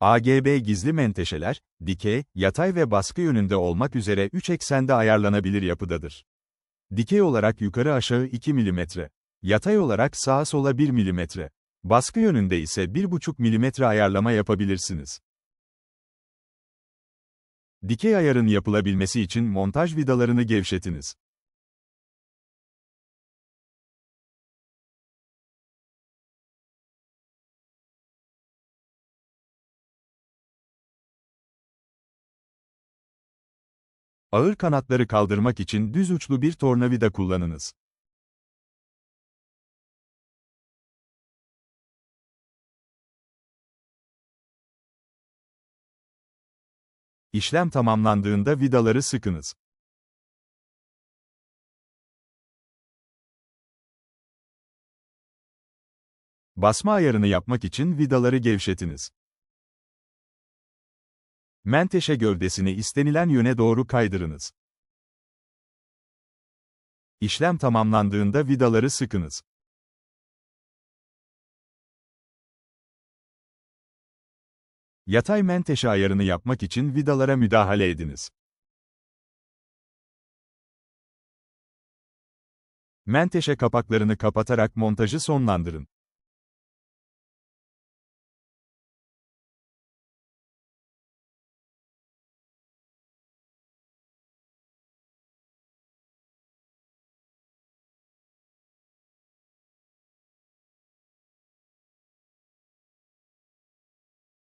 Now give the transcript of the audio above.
AGB gizli menteşeler, dikey, yatay ve baskı yönünde olmak üzere 3 eksende ayarlanabilir yapıdadır. Dikey olarak yukarı aşağı 2 mm. Yatay olarak sağa sola 1 mm. Baskı yönünde ise 1,5 mm ayarlama yapabilirsiniz. Dikey ayarın yapılabilmesi için montaj vidalarını gevşetiniz. Ağır kanatları kaldırmak için düz uçlu bir tornavida kullanınız. İşlem tamamlandığında vidaları sıkınız. Basma ayarını yapmak için vidaları gevşetiniz. Menteşe gövdesini istenilen yöne doğru kaydırınız. İşlem tamamlandığında vidaları sıkınız. Yatay menteşe ayarını yapmak için vidalara müdahale ediniz. Menteşe kapaklarını kapatarak montajı sonlandırın.